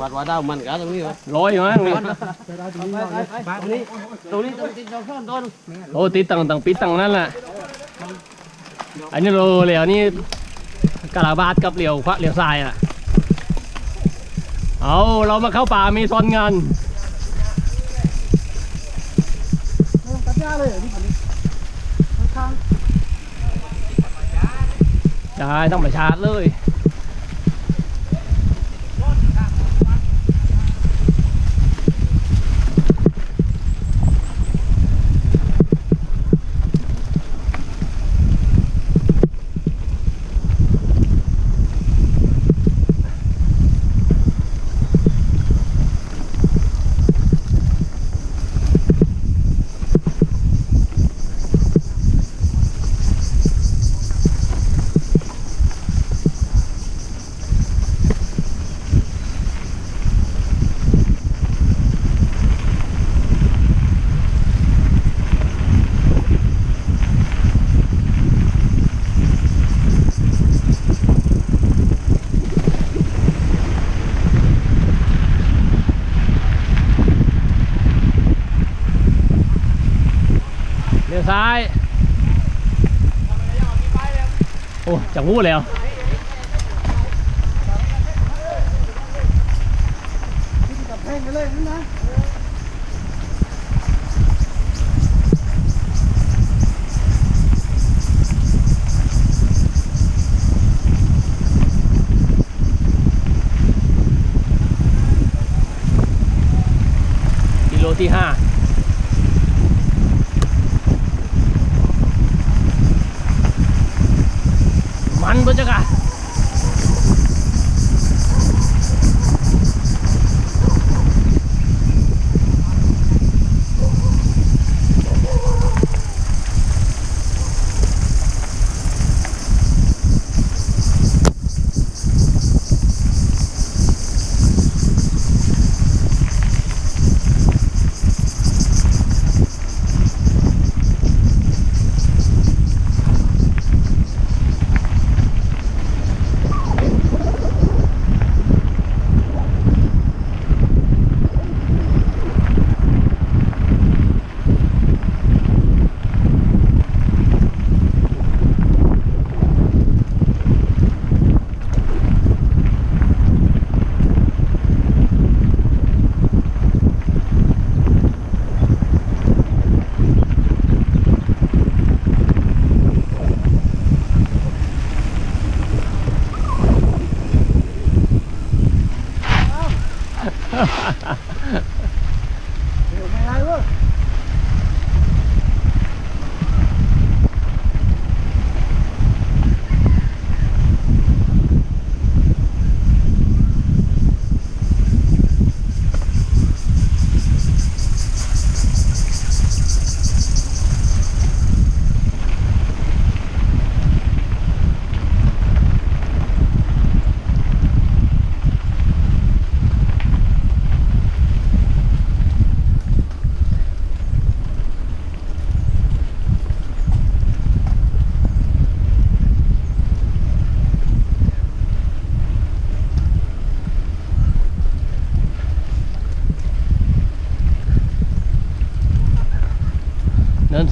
วัดว่าดาวมันกันตรงนี้วะร้อยอยู่มั้งนี่ไปตรงนี้ตรงนี้ตรงนี้เราเพิ่มต้นโอ้ติดตังตังปิดตังนั่นแหละอันนี้เราเหลียวนี่กะลาบาดกับเหลียวควะเหลียวทรายอะเอาเรามาเข้าป่ามีซอนงานตัดหญ้าเลยนี่อันนี้ข้างได้ต้องไปชาร์จเลย จังหู้แล้วกับแพงไปเลยนั่นนะกิโลที่ห้า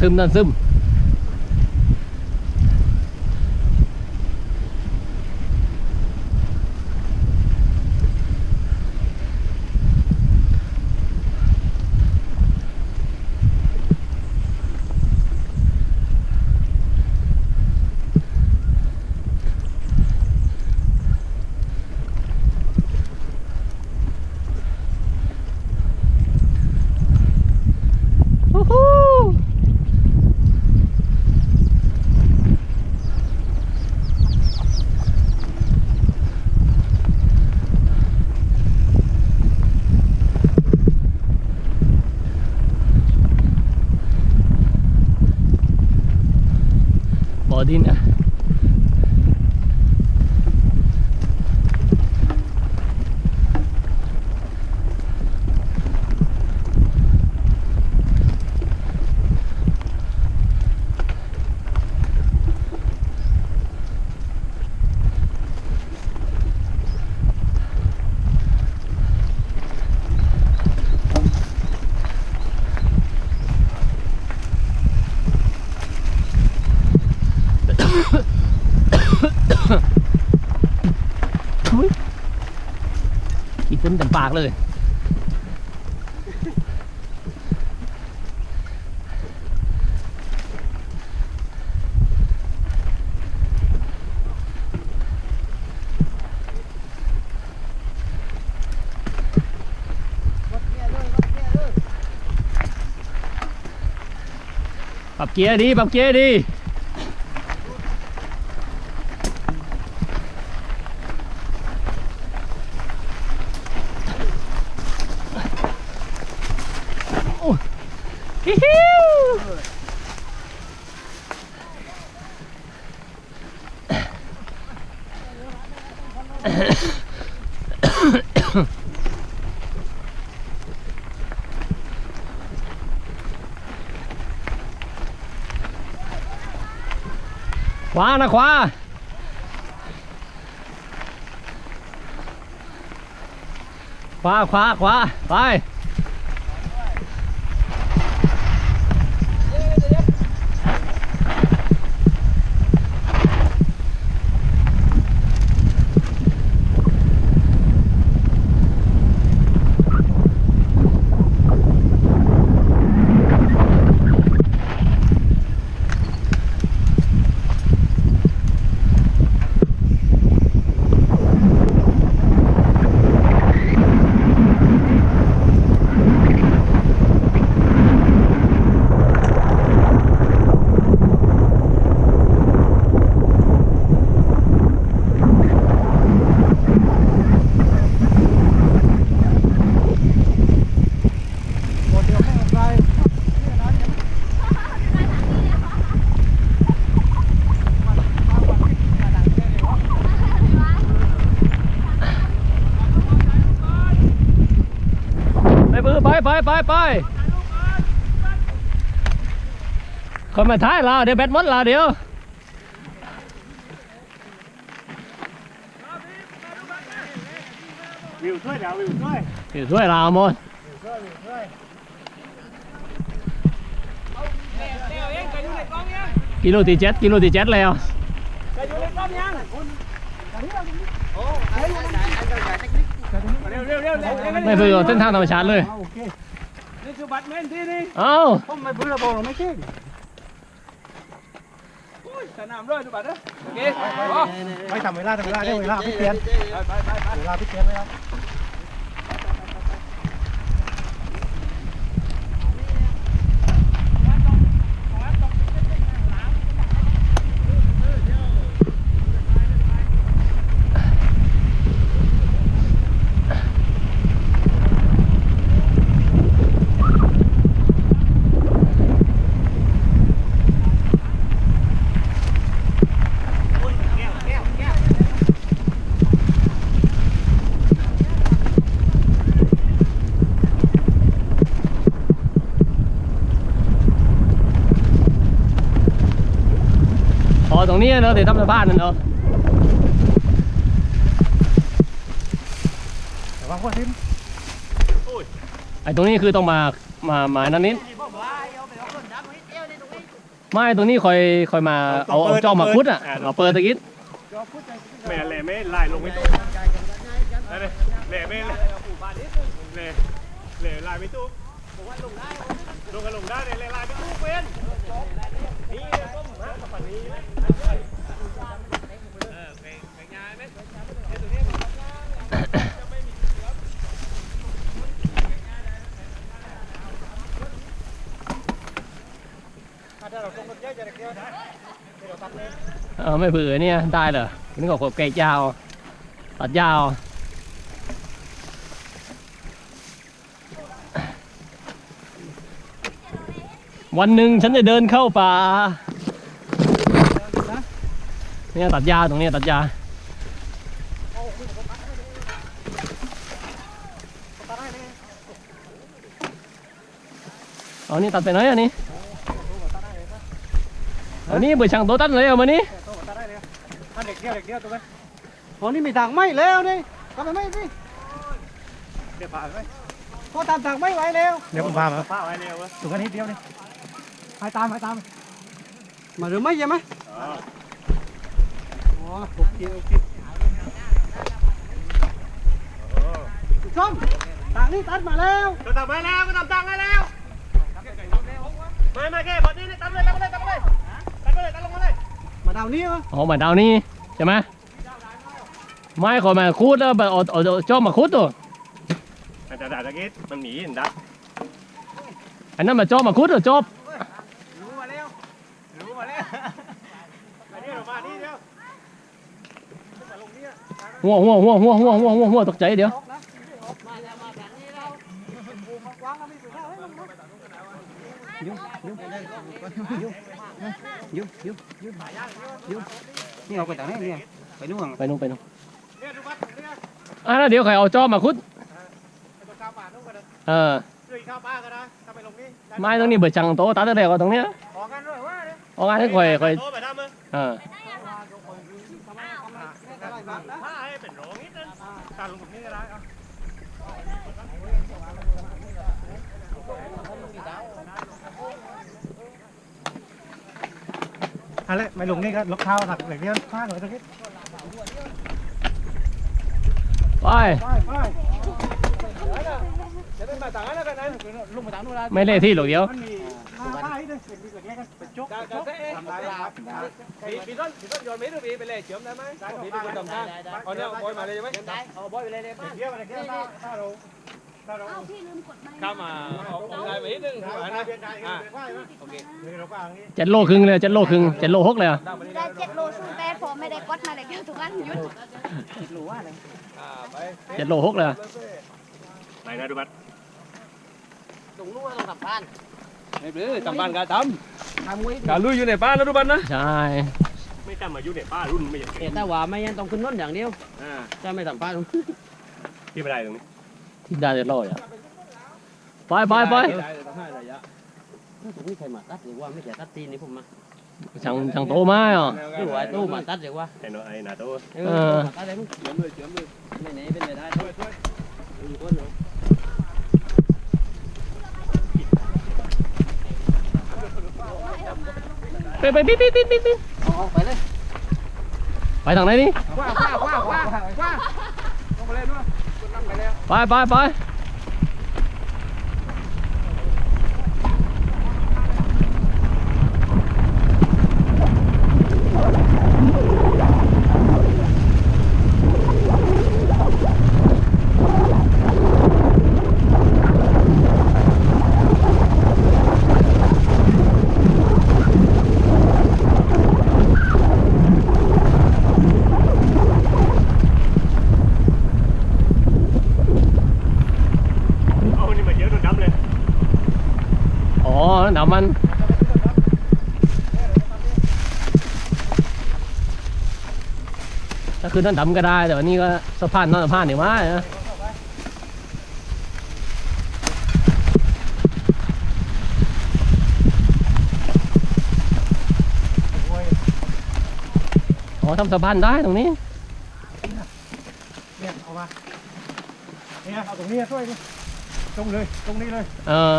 ซึมนั่นซึมบ่อดินอะ ปากเลย ปรับเกียร์ดี ปรับเกียร์ดีโอ้ฮิฮิว ขวานะขวาขวาขวาขวาไป ไปไปไปไปคนมาท้ายเราเดี๋ยวแบตหมดเราเดี๋ยววิวช่วยเดี๋ยววิวช่วยอยู่ช่วยเราหมดกิโลที่เจ็ดกิโลที่เจ็ดแล้วเร็วเร็วเร็วเร็วเร็วไม่เพื่อเส้นทางธรรมชาติเลยเอาโอเค นี่คือบัตรเมนที่นี่เอ้าผมไม่เบื่อบอกเราไม่เก่งสนามด้วยดูบัตรนะโอเคไม่ทำเวลาทำเวลาเดี๋ยวเวลาพี่เปลี่ยนไปไปไปเวลาพี่เปลี่ยนไหมครับ นี้เนาะเดี๋ยวทำสะพานนั่นเนาะแต่ว่าคนทิ้งไอ้ตรงนี้คือต้องมามามานั่นนิดไม่ตรงนี้คอยคอยมาเอาเอาจอมาคุดอะเอาเปิดตะกี้แม่แหล่ไม่ไล่ลงไม่ตู้นั่นเลยแหล่ไม่แหล่แหล่แหล่ไล่ไม่ตู้ลงกันลงได้เลยแหล่ไล่ไม่ตู้เป็นนี่ต้มฮะกับฝันนี้นะเออเป็นเป็นงานไหมเดี๋ยวตัวนี้ ถ้า เอะจะได้เกี่ยวได้เดี๋ยวตัดเลยเอไม่เผื่อเนี่ยได้เหรอนี่ก็ขบแกะยาว ตัดยาววันหนึ่งฉันจะเดินเข้าป่าเนี่ยตัดยาตรงนี้ตัดยาเลยเอานี่ตัดไปไหนอันนี้ เอานี่เบื่อช่างโตตัดเลยเอามานี่โต้ตัดได้เลยอันเด็กเดียวเด็กเดียวตัวกันโอ้นี่มีทางไม่แล้วนี่ทำไมไม่สิเดี๋ยวผ่านไหมพอตามทางไม่ไหวแล้ว เดี๋ยวผมพามาผ่าไว้เร็ววะตัวกันนิดเดียวนี่ไปตามไปตาม มาหรือไม่ใช่ไหมอ๋อโอเคโอเคส้มต่างนี้ตัดมาแล้วเราทำมาแล้วก็ทำตังค์ให้แล้วมามาแค่พอดีนี่ตัดเลยตัดเลยตัดเลยตัดเลยตัดลง มาเลยมาดาวนี้เหรออ๋อเหมือนดาวนี่ใช่ไหมไม่ขอมาคูดแล้วแบบเอาเอาเอาจอบมาคูดตัวแต่แต่ตะกี้มันหนีเห็นดักอันนั้นมาจอบมาคูดตัวจอบรู้มาแล้วรู้มาแล้วอันนี้เรามานี่เดียวหัวหัวหัวหัวหัวหัวหัวหัวตกใจเดี๋ยวยุ่งยุ่งยุ่งยุ่งนี่เอาไปต่างนี้เนี่ยไปนู่นไปนู่นไปนู่นเนี่ยดูบัตรเนี่ยอะแล้วเดี๋ยว ยืยืยืยืนี่เอาไปต่างนี่ไปนู่นไปนู่นไปนู่นอะเดี๋ยวใครเอาจอมาคุดเออไม่ตรงนี้เบิดจังโตตัดต่เดียวก็ตรงเนี้ยออกงานด้วยว่าออกงานให้คอยคอยเออ อะไรไม่ลงนี่ก็ล็อกเท้าหลักเหล็กนี่ข้างเลยตรงนี้ไปไม่เล่ที่หรอกเดียว อ้าพี่ลืมกดไมเข้ามาออกออนไลน์ไปนิดนึงนะโอเคเจ็ดโลครึ่งเลยเจ็ดโลครึ่งเจ็ดโลหกเลยอะได้เจ็ดโลสู้แต่ผมไม่ได้กดมาเลยทุกท่านหยุดเจ็ดโลอเจ็ดโลหกเลยไปนะดูบัตรตรงนู้นตรงสัมพันธ์ไม่เปสัมพันธ์การทำการลุยอยู่ในบ้านนทุกบ้านนะใช่ไม่จำมาอยู่ในบ้านรุ่นไม่ใช่แต่ว่าไม่ยังต้องขึ้นน้นอย่างเดียวอ่าจะไม่สับ้านณ์ที่ไม่ได้ตรงนี้ ที่ได้เจ็ดโลอะไปไปไปตรงนี้ใครมาตัดหรือว่าไม่ใช่ตัดตีนนี่ผมมาช่างช่างโตไม้อะหรือว่าตู้มาตัดหรือว่าไอ้โนไอ้นาโต้เออตัดอะไรมึงเจียมเลยเจียมเลยไม่ไหนเป็นไปได้ด้วยด้วยมีคนเหรอไปไปปิ๊ดปิ๊ดปิ๊ดปิ๊ดปิ๊ดเอาไปเลยไปทางไหนนี่ว้าวว้าวว้าวว้าว Bye, bye, bye. ถ้าคือนั่นดำก็ได้ แต่วันนี้ก็สะพานนั่นสะพานนี่ว่านะอ๋อทำสะพานได้ตรงนี้เนี่ยเอามาเนี่ยเอาตรงนี้ช่วยดิตรงเลยตรงนี้เลย เออ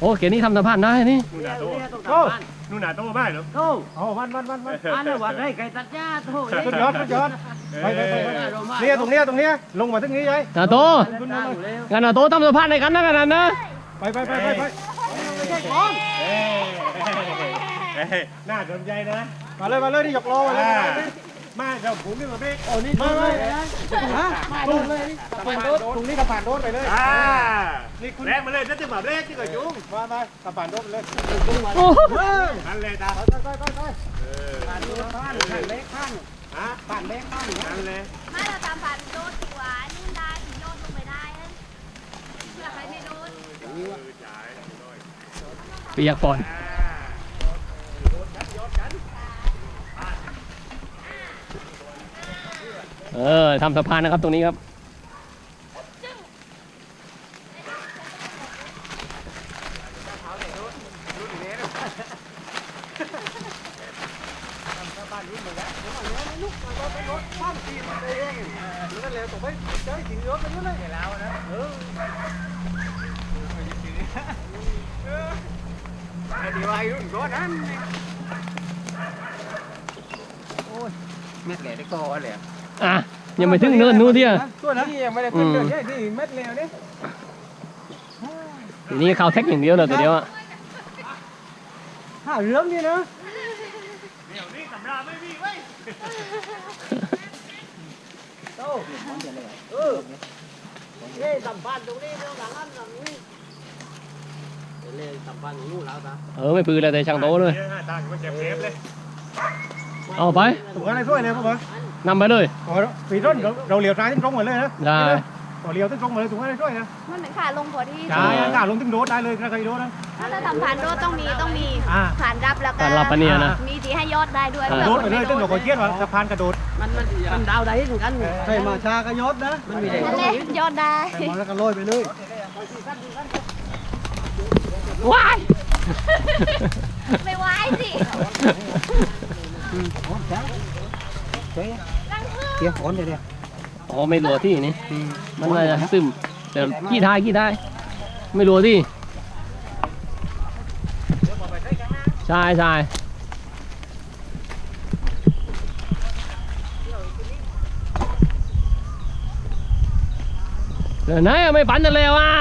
โอ้เกียนี่ทำสะพานได้นี่นู่นนาโต้ต้องทำบ้า นนู่นนาโต้บ้านเหรอโต้เอาวันวันวันวันอันนี้ว่าได้ไก่ตัดหญ้าโต้สุดยอดสุดยอดไปไปไปเนี่ยตรงเนี้ยตรงเนี้ยลงมาตรงนี้ยัยนาโตขึ้นมาอยู่แล้วงานนาโตทำสะพานในกันนะกันนั้นนะไปไปไปไปไปไม่ใช่ก้อนหน้าสนใจนะ มาเลยมาเลยนี่ยกล้อมาเลยมาเดี๋ยวผมนี่มาเบรกโอ้นี่มาเลยฮะมาเลยนี่ผ่านโดนตรงนี้ก็ผ่านโดนไปเลยอ่านี่คุณ แรงมาเลยจะถึงมาเบรกที่กระจุงมาไปกระผ่านรถเลยโอ้นั่นเลยตาไปไปไปไปเออผ่านโดนผ่านผ่านเล็กผ่านฮะผ่านเล็กผ่านนั่นเลยไม่เราตามผ่านโดนดีกว่านู่นได้ถึงโดนลงไปได้นะเพื่อใครไม่โดนเปียกปอนเออทำสะพานนะครับตรงนี้ครับ นั่นแหละผมไม่เจอถึงรถไปนู่นเลยแล้วนะเออดีว่ารุ่นรถนั้นโอ้ยแม่แหล่ได้ก็เลยอะยังไม่ถึงเนินนู้นเดียวช่วยนะนี่ยังไม่ได้ขึ้นเนใหญ่ที่เม็ดแล้วนี่ทีนี้เขาแท็กอย่างเดียวเลยตัวเดียวอะหาเรื่องนี่นะ ดี๋ยวนี้ตำราไม่มีเว้ยเออไม่ปืนเลยแต่ช่างโตเลยเนี่ยตามันแจ็บเทปเลยเอาไปถูกอะไรช่วยเลยพวกมึงนำไปเลยอ๋อปีต้นเราเราเหลียวซ้ายถึงตรงหมดเลยนะได้ ต่อเหลียวถึงตรงหมดเลยถูกอะไรช่วยนะมันเป็นขาลงพอดีใช่อากาศลงถึงโดดได้เลยใครโดดนะถ้าทำผ่านโดดต้องมีต้องมีอ่าผ่านรับแล้วก็ผ่านรับปะเนี่ยนะมีที่ให้ยอดได้ด้วยอ่าโดดไปเลยตึ้งเราก็เครียดว่าสะพานกระโดดมันมันมันดาวได้เหมือนกันใครมาชากระยศนะมันมีได้นั่นแหละยอดได้ใครมาแล้วก็โรยไปเลยว้ายไม่ไหวสิรังพึ่งเกี่ยวฝนเดี๋ยว อ๋อไม่รัวที่นี่มันน่าจะซึมแต่ขี้ท้ายขี้ท้ายไม่รัวที่ใช่ใช่เดี๋ยวไหนะไม่ปั่นจะเร็วอะ